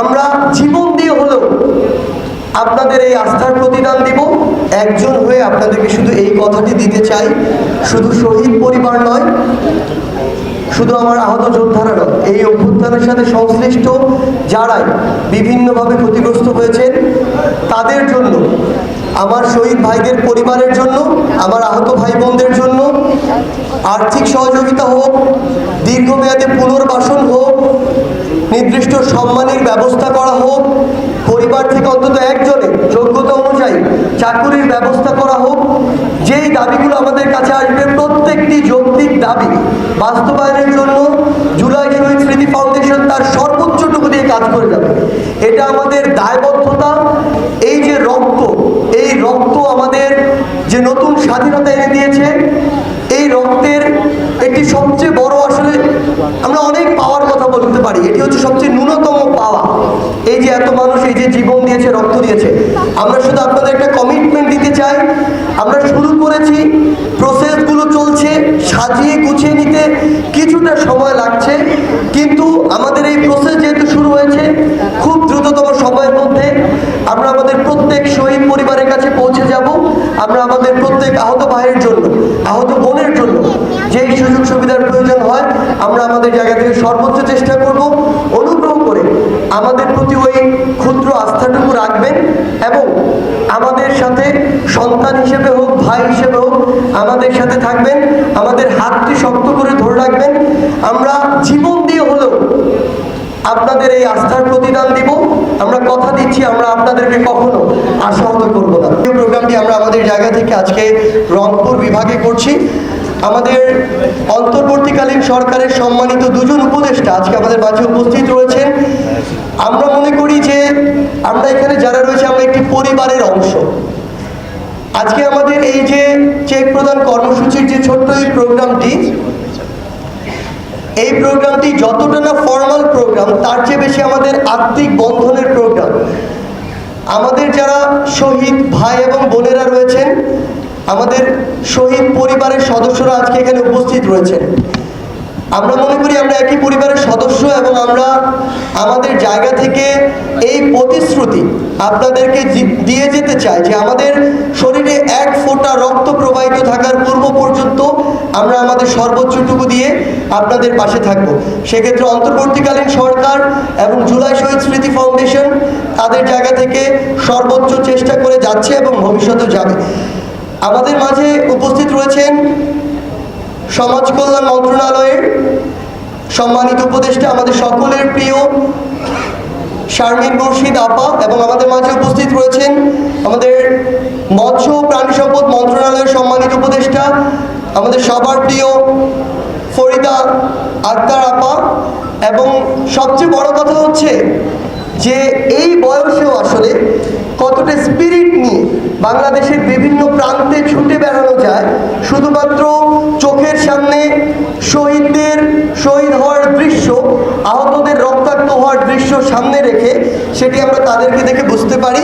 আমরা জীবন দিয়ে হলেও আপনাদের এই আস্থার প্রতিদান দিব। একজন হয়ে আপনাদেরকে শুধু এই কথাটি দিতে চাই, শুধু শহীদ পরিবার নয়, শুধু আমার আহত যোদ্ধারা নয়, এই অভ্যুত্থানের সাথে সংশ্লিষ্ট যারাই বিভিন্নভাবে ক্ষতিগ্রস্ত হয়েছেন, তাদের জন্য, আমার শহীদ ভাইদের পরিবারের জন্য, আমার আহত ভাই বোনদের জন্য আর্থিক সহযোগিতা হোক, দীর্ঘমেয়াদে পুনর্বাসন হোক নির্দিষ্ট সম্মানের ব্যবস্থা করা হোক, পরিবার থেকে অন্তত একজনের যোগ্যতা অনুযায়ী চাকুরির ব্যবস্থা করা হোক, যেই দাবিগুলো আমাদের কাছে আসবে প্রত্যেকটি যৌক্তিক দাবি বাস্তবায়নের জন্য জুলাই শহীদ স্মৃতি ফাউন্ডেশন তার সর্বোচ্চটুকু দিয়ে কাজ করে যাবে। এটা আমাদের দায়বদ্ধতা এই যে রক্ত এই রক্ত আমাদের যে নতুন স্বাধীনতা এনে দিয়েছে এই রক্তের একটি সবচেয়ে বড় আসলে আমরা অনেক পাওয়ার কথা বলতে পারি এটি হচ্ছে সবচেয়ে ন্যূনতম পাওয়া। এই যে এত মানুষ এই যে জীবন দিয়েছে, রক্ত দিয়েছে, আমরা শুধু আপনাদের একটা কমিটমেন্ট দিতে চাই। আমরা শুরু করেছি প্রসেসগুলো চলছে, সাজিয়ে গুছিয়ে নিতে কিছুটা সময় লাগছে, কিন্তু আমাদের এই প্রসেস যেহেতু শুরু হয়েছে, খুব দ্রুততম সময়ের মধ্যে আমরা আমাদের প্রত্যেক শহীদ পরিবারের কাছে পৌঁছে যাব। আমরা আমাদের প্রত্যেক আহত ভাইয়ের জন্য, আহত বোনের জন্য যেই সুযোগ সুবিধার প্রয়োজন হয় আমরা আমাদের জায়গা থেকে সর্বোচ্চ চেষ্টা করব অনুগ্রহ করে আমাদের প্রতি ওই ক্ষুদ্র আস্থাটুকু রাখবেন এবং আমাদের সাথে সন্তান হিসেবে হোক, ভাই হিসেবে হোক, আমাদের সাথে থাকবেন, আমাদের হাতটি শক্ত করে ধরে রাখবেন। আমরা জীবন দিয়ে হলেও আপনাদের এই আস্থার প্রতিদান দিব। আমরা কথা দিচ্ছি, আমরা আপনাদেরকে কখনো আশাহত করব না। এই প্রোগ্রামটি আমরা আমাদের জায়গা থেকে আজকে রংপুর বিভাগে করছি। আমাদের অন্তর্বর্তীকালীন সরকারের সম্মানিত দুজন উপদেষ্টা আজকে আমাদের মাঝে উপস্থিত রয়েছেন। আমরা মনে করি যে আমরা এখানে যারা রয়েছে, আমরা একটি পরিবারের অংশ। আজকে আমাদের এই যে চেক প্রদান কর্মসূচির যে ছোট্ট এই প্রোগ্রামটি এই প্রোগ্রামটি যতটা না ফর্মাল প্রোগ্রাম, তার চেয়ে বেশি আমাদের আত্মিক বন্ধনের প্রোগ্রাম। আমাদের যারা শহীদ ভাই এবং বোনেরা রয়েছেন আমাদের শহীদ পরিবারের সদস্যরা আজকে এখানে উপস্থিত রয়েছেন। আমরা মনে করি আমরা একই পরিবারের সদস্য এবং আমরা আমাদের জায়গা থেকে এই প্রতিশ্রুতি আপনাদেরকে দিয়ে যেতে চাই যে আমাদের শরীরে এক ফোঁটা রক্ত প্রবাহিত থাকার পূর্ব পর্যন্ত আমরা আমাদের সর্বোচ্চটুকু দিয়ে আপনাদের পাশে থাকব। সেক্ষেত্রে অন্তর্বর্তীকালীন সরকার এবং জুলাই শহীদ স্মৃতি ফাউন্ডেশন তাদের জায়গা থেকে সর্বোচ্চ চেষ্টা করে যাচ্ছে এবং ভবিষ্যতেও যাবে। আমাদের মাঝে উপস্থিত রয়েছেন সমাজ কল্যাণ মন্ত্রণালয়ের সম্মানিত উপদেষ্টা আমাদের সকলের প্রিয় শারমিন মুর্শিদ আপা এবং আমাদের মাঝে উপস্থিত রয়েছেন আমাদের মৎস্য প্রাণী সম্পদ মন্ত্রণালয়ের সম্মানিত উপদেষ্টা, আমাদের সবার প্রিয় ফরিদা আক্তার আপা এবং সবচেয়ে বড় কথা হচ্ছে যে এই বয়সেও আসলে কতটা স্পিরিট নিয়ে বাংলাদেশের বিভিন্ন প্রান্তে ছুটে বেড়ানো যায়, শুধুমাত্র চোখের সামনে শহীদদের, শহীদ হওয়ার দৃশ্য, আহতদের রক্তাক্ত হওয়ার দৃশ্য সামনে রেখে, সেটি আমরা তাদেরকে দেখে বুঝতে পারি।